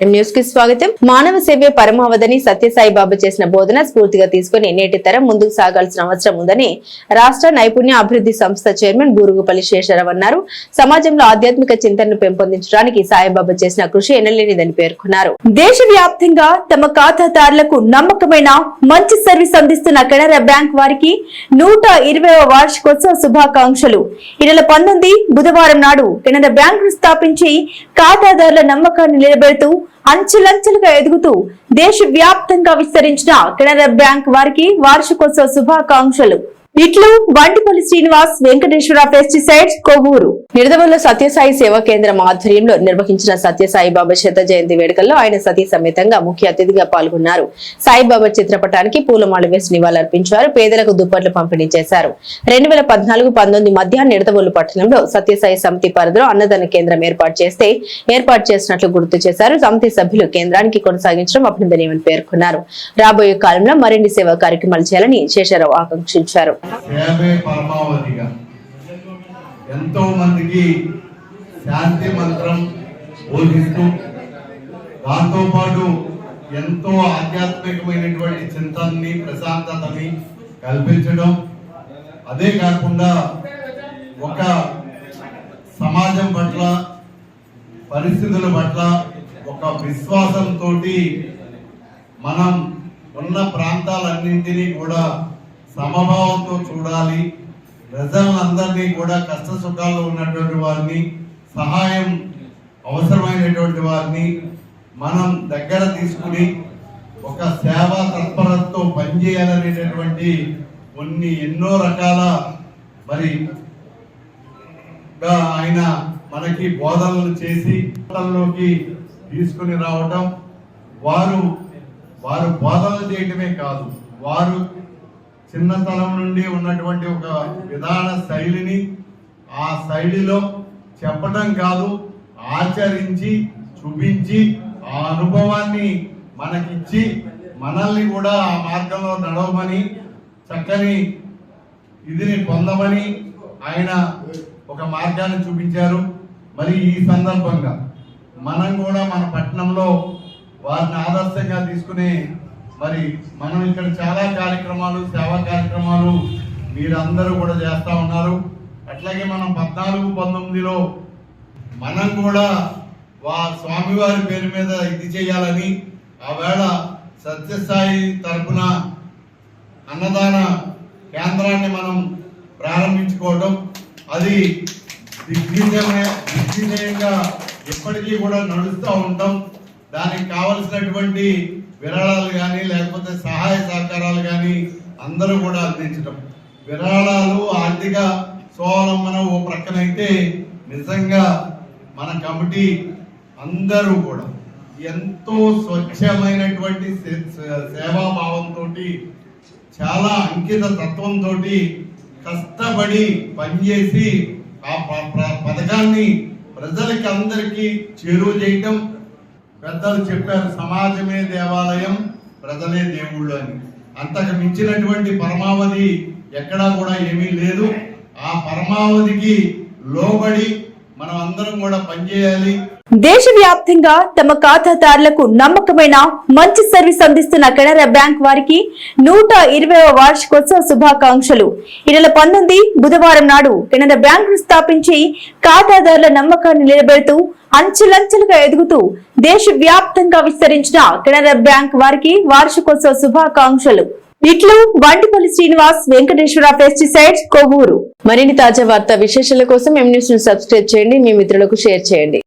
న్యూస్కి స్వాగతం. మానవ సేవే పరమావధిని సత్యసాయి బాబు చేసిన బోధన స్ఫూర్తిగా తీసుకుని నేటి తరం ముందుకు సాగాల్సిన అవసరం ఉందని రాష్ట్ర నైపుణ్య అభివృద్ధి సంస్థ చైర్మన్ బూరుగుపల్లి శేషరావు అన్నారు. సమాజంలో ఆధ్యాత్మిక చింతనను పెంపొందించడానికి సాయిబాబా చేసిన కృషి ఎనలేనిదని పేర్కొన్నారు. దేశవ్యాప్తంగా తమ ఖాతాదారులకు నమ్మకమైన మంచి సర్వీస్ అందిస్తున్న కెనరా బ్యాంక్ వారికి నూట ఇరవై వార్షికోత్సవ శుభాకాంక్షలు. ఈ నెల పంతొమ్మిది బుధవారం నాడు కెనరా బ్యాంకును స్థాపించి ఖాతాదారుల నమ్మకాన్ని నిలబెడుతూ అంచెలంచెలుగా ఎదుగుతూ దేశవ్యాప్తంగా విస్తరించిన కెనరా బ్యాంక్ వారికి వార్షికోత్సవ శుభాకాంక్షలు. ఇట్లు బండిపల్లి శ్రీనివాస్ వెంకటేశ్వర పెస్టిసైడ్స్ కొవ్వూరు. నిడదవల్లో సత్యసాయి సేవా కేంద్రం ఆధ్వర్యంలో నిర్వహించిన సత్యసాయి బాబా శత జయంతి వేడుకల్లో ఆయన సతీ సమేతంగా ముఖ్య అతిథిగా పాల్గొన్నారు. సాయిబాబా చిత్రపటానికి పూలమాల వేసి నివాళులర్పించారు. పేదలకు దుప్పట్లు పంపిణీ చేశారు. రెండు వేల పద్నాలుగు పంతొమ్మిది మధ్య నిడదవోలు పట్టణంలో సత్యసాయి సమితి పరిధిలో అన్నదాన కేంద్రం ఏర్పాటు చేస్తే ఏర్పాటు చేసినట్లు గుర్తు చేశారు. సమితి సభ్యులు కేంద్రానికి కొనసాగించడం అభినందనీయమని పేర్కొన్నారు. రాబోయే కాలంలో మరిన్ని సేవా కార్యక్రమాలు చేయాలని శేషారావు ఆకాంక్షించారు. సేవే పరమావధిగా. ఎంతో మందికి శాంతి మంత్రం బోధిస్తూ దాంతో పాటు ఎంతో ఆధ్యాత్మికమైనటువంటి చింతనని ప్రశాంతతని కల్పించడం. అదే కాకుండా ఒక సమాజం పట్ల పరిస్థితుల పట్ల ఒక విశ్వాసంతో మనం ఉన్న ప్రాంతాలన్నింటినీ కూడా సమభావంతో చూడాలి. ప్రజలందరినీ కూడా కష్ట సుఖాల్లో ఉన్నటువంటి వారిని సహాయం అవసరమైనటువంటి వారిని మనం దగ్గర తీసుకుని ఒక సేవా తత్పరతతో పనిచేయాలనేటటువంటి కొన్ని ఎన్నో రకాల మరి ఆయన మనకి బోధనలు చేసి లోకి తీసుకుని రావటం వారు వారు బోధనలు చేయటమే కాదు వారు చిన్నతనం నుండి ఉన్నటువంటి ఒక విధాన శైలిని ఆ శైలిలో చెప్పటం కాదు ఆచరించి చూపించి ఆ అనుభవాన్ని మనకిచ్చి మనల్ని కూడా ఆ మార్గంలో నడవమని చక్కని ఇదిని పొందమని ఆయన ఒక మార్గాన్ని చూపించారు. మరి ఈ సందర్భంగా మనం కూడా మన పట్టణంలో వారిని ఆదర్శంగా తీసుకునే మరి మనం ఇక్కడ చాలా కార్యక్రమాలు సేవా కార్యక్రమాలు మీరందరూ కూడా చేస్తూ ఉన్నారు. అట్లాగే మనం పద్నాలుగు పంతొమ్మిదిలో మనం కూడా వా స్వామివారి పేరు మీద ఇది చేయాలని ఆవేళ సత్యసాయి తరపున అన్నదాన కేంద్రాన్ని మనం ప్రారంభించుకోవడం అది దిగ్విజయమే దిగ్విజయంగా ఎప్పటికీ కూడా నడుస్తూ ఉంటాం. దానికి కావలసినటువంటి విరాళాలు కానీ లేకపోతే సహాయ సహకారాలు కానీ అందరూ కూడా అందించడం విరాళాలు ఆర్థిక స్వావలంబన ఓ ప్రక్కనైతే నిజంగా మన కమిటీ అందరూ కూడా ఎంతో స్వచ్ఛమైనటువంటి సే- సే- సేవాభావంతో చాలా అంకిత తత్వంతో కష్టపడి పనిచేసి ఆ ప- పథకాన్ని ప్రజలకి అందరికీ చేరువ చేయటం పెద్దలు చెప్పారు సమాజమే దేవాలయం ప్రజలే దేవుళ్ళు అని. అంతకు మించినటువంటి పరమావధి ఎక్కడా కూడా ఏమీ లేదు. ఆ పరమావధికి లోబడి మనం అందరం కూడా పనిచేయాలి. దేశవ్యాప్తంగా తమ ఖాతాదారులకు నమ్మకమైన మంచి సర్వీస్ అందిస్తున్న కెనరా బ్యాంక్ వారికి నూట ఇరవైవ వార్షికోత్సవ శుభాకాంక్షలు. ఈ నెల పంతొమ్మిది బుధవారం నాడు కెనరా బ్యాంక్ స్థాపించి ఖాతాదారుల నమ్మకాన్ని నిలబెడుతూ అంచెలంచెలుగా ఎదుగుతూ దేశవ్యాప్తంగా విస్తరించిన కెనరా బ్యాంక్ వారికి వార్షికోత్సవ శుభాకాంక్షలు. ఇట్లు వంటిపల్లి శ్రీనివాస్ వెంకటేశ్వర పెస్టిసైడ్స్ కొవ్వూరు. మరిన్ని తాజా వార్తా విశేషాల కోసం ఎం న్యూస్ను సబ్స్క్రైబ్ చేయండి. మీ మిత్రులకు షేర్ చేయండి.